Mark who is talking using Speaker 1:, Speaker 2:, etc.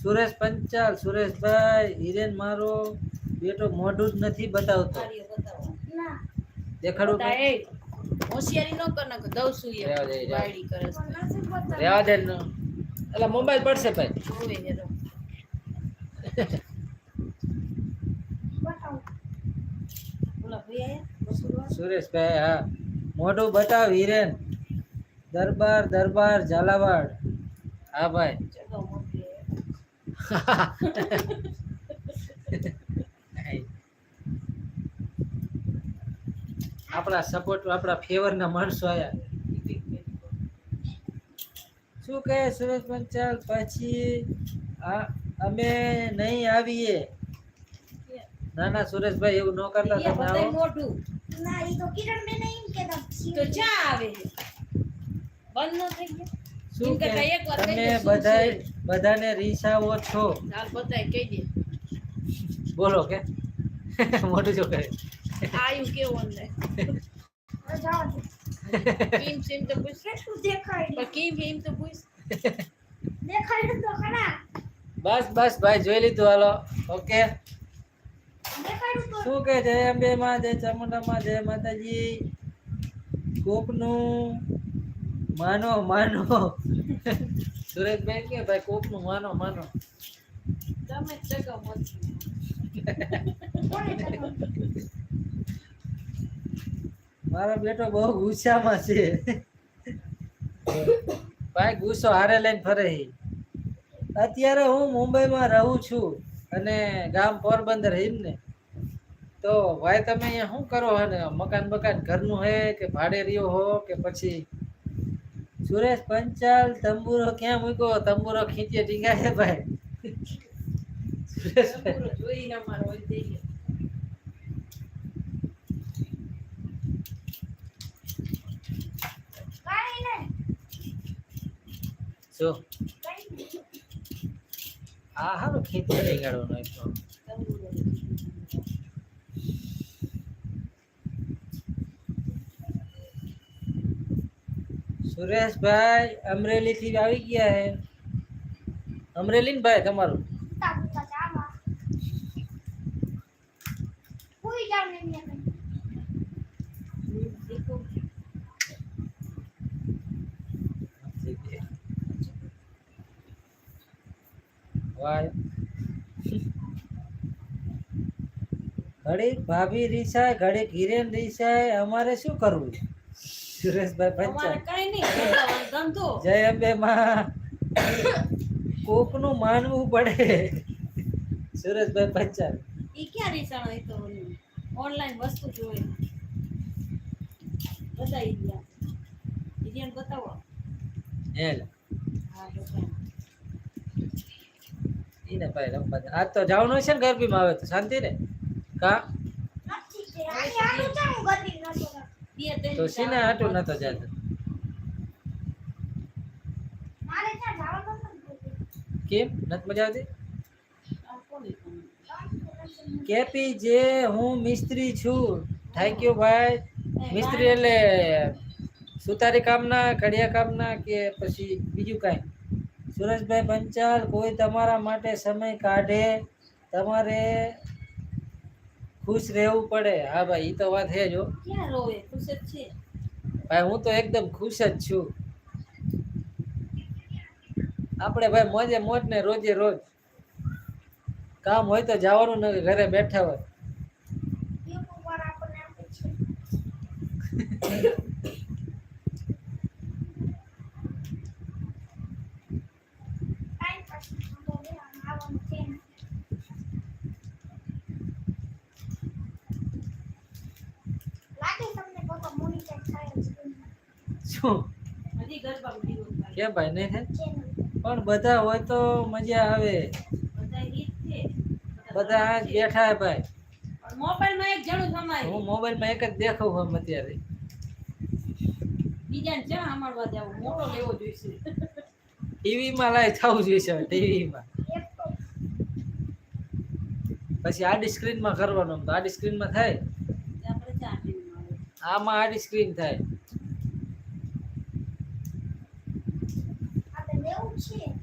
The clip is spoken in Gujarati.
Speaker 1: સુરેશ પંચાલ સુરેશભાઈ હિરેન મારો બેટો મોઢું જ નથી બતાવતો.
Speaker 2: ના.
Speaker 1: દેખાડું
Speaker 3: હોશિયારી ન કર નાખો દઉં છું. વાયડી કરે.
Speaker 1: રેવા દે એટલે મોબાઈલ પડશે ભાઈ.
Speaker 3: જોવે હેરો
Speaker 2: બતાવો.
Speaker 3: બોલા ભાઈ આયા? વસુલવા
Speaker 1: સુરેશભાઈ હા. મોઢું બતાવ હિરેન. દરબાર દરબાર ઝાલાવાડ. હા ભાઈ. આપણા સપોર્ટ આપણા ફેવરના માણસો આયા. શું કહે સુરેશ પંચાલ? પછી અમે નહીં આવીએ. ના ના સુરેશભાઈ એવું ન કરતા તમે આવો.
Speaker 2: ના, એ તો કિરણબેન નહીં કેતા
Speaker 3: તો જા આવે. બંધ ન થઈ ગયા.
Speaker 1: શું કે તમે
Speaker 3: બધા
Speaker 1: બધાય બધાને રીસાવો છો.
Speaker 3: હાલ બતાય કહી દે.
Speaker 1: બોલો કે. મોટું જો કરે
Speaker 3: આયુ
Speaker 2: જાઓ દે.
Speaker 3: કેમ એમ તો પૂછ.
Speaker 2: દેખાય
Speaker 3: કેમ તો પૂછ.
Speaker 2: દેખાય તો ખરા.
Speaker 1: બસ બસ ભાઈ જોઈ લીધું હાલો. ઓકે. શું કે જય અંબે માં જય ચામુંડામાં જય માતાજી. કોકનું માનો માનો. સુરેશભાઈ કે ભાઈ કોકનું માનો માનો.
Speaker 3: તમે
Speaker 2: દેખાડું?
Speaker 1: મારો બેટો બહુ ગુસ્સામાં છે. ભાઈ ગુસ્સો હારે લઈને ફરે અત્યારે હું મુંબઈમાં રહું છું અને ગામ પોરબંદર હિમ ને. તો ભાઈ તમે અહીંયા શું કરો? હે મકાન બકાન ઘરનું હે કે ભાડે રહ્યો હો કે પછી સુરેશ પંચાલ તંબુરો ક્યાં મૂક્યો? તંબુરો ખીચે છે ભાઈ.
Speaker 2: સુરેશ.
Speaker 1: જો. આ હારું ખીંચે ટીંગાડવાનો એક સુરેશભાઈ અમરેલી થી આવી ગયા હે અમરેલી ને ભાઈ તમારું
Speaker 2: ઉતા ઉતા ચામાં. હુઈ જાવ ને એમને કંઈ.
Speaker 3: દેખો
Speaker 1: વાય ઘડીક ભાભી રીસાય ઘડીક હિરેન રીસાય અમારે શું કરવું સુરેશભાઈ
Speaker 3: અમારે
Speaker 1: પંચાલ જય અંબે માં. કોકનું માનવું પડે. સુરેશભાઈ પંચાલ
Speaker 3: ઈ ક્યાં રીસાણો એ તો ઓનલાઈન વસ્તુ જોવે. બતાવી ગયા વીડિયો બતાવો.
Speaker 1: હેલ.
Speaker 3: હા બતાવો.
Speaker 1: ઈને ભાઈ રમવા આ તો જવાનું છે ને ગરબીમાં આવે તો શાંતિ ને કા?
Speaker 2: નથી હું ગતિ નતો કરતો.
Speaker 3: બે ત્રણ
Speaker 1: તો શેના આટું નતો જતો.
Speaker 2: મારે ત્યાં જવાનું નતું
Speaker 1: કેમ? નથી મજા આવતી? કેપી જે હું મિસ્ત્રી છું. થેન્ક યુ ભાઈ. મિસ્ત્રી એટલે સુતારી કામના કડિયા કામના કે પછી બીજું કાંઈ? સુરેશભાઈ પંચાલ કોઈ તમારા માટે સમય કાઢે. તમારે ખુશ રહેવું પડે. હા ભાઈ એ તો વાત હે જો.
Speaker 3: ક્યાં રોવે? ખુશ જ છે.
Speaker 1: ભાઈ હું તો એકદમ ખુશ જ છું. આપણે ભાઈ મોજે મોજ ને રોજે રોજ. કામ હોય તો જવાનું નથી ઘરે બેઠા હોય.
Speaker 2: Thank ઉપર આપણને આપે છે. કાંઈ પછી તો હવે આમ આવવાનું છે ને. લાગે તમને પોતા મોનિટર થાય છે
Speaker 1: કેમ ભાઈ નહીં થાય? પણ બધા હોય તો મજા આવે.
Speaker 3: બધા
Speaker 1: બેઠા ભાઈ.
Speaker 3: મોબાઈલમાં એક જણું સમાય.
Speaker 1: હું મોબાઈલમાં એક જ દેખાવ હું અત્યારે.
Speaker 3: બીજાને ચા સાંભળવા જાવ મોટો લેવો જોઈશે.
Speaker 1: ટીવીમાં લાઈવ થવું જોઈશે ટીવીમાં. પછી આડી સ્ક્રીનમાં કરવાનું તો આડી સ્ક્રીનમાં થાય. આમાં આડી સ્ક્રીન થાય.
Speaker 2: આપણે લેવું છે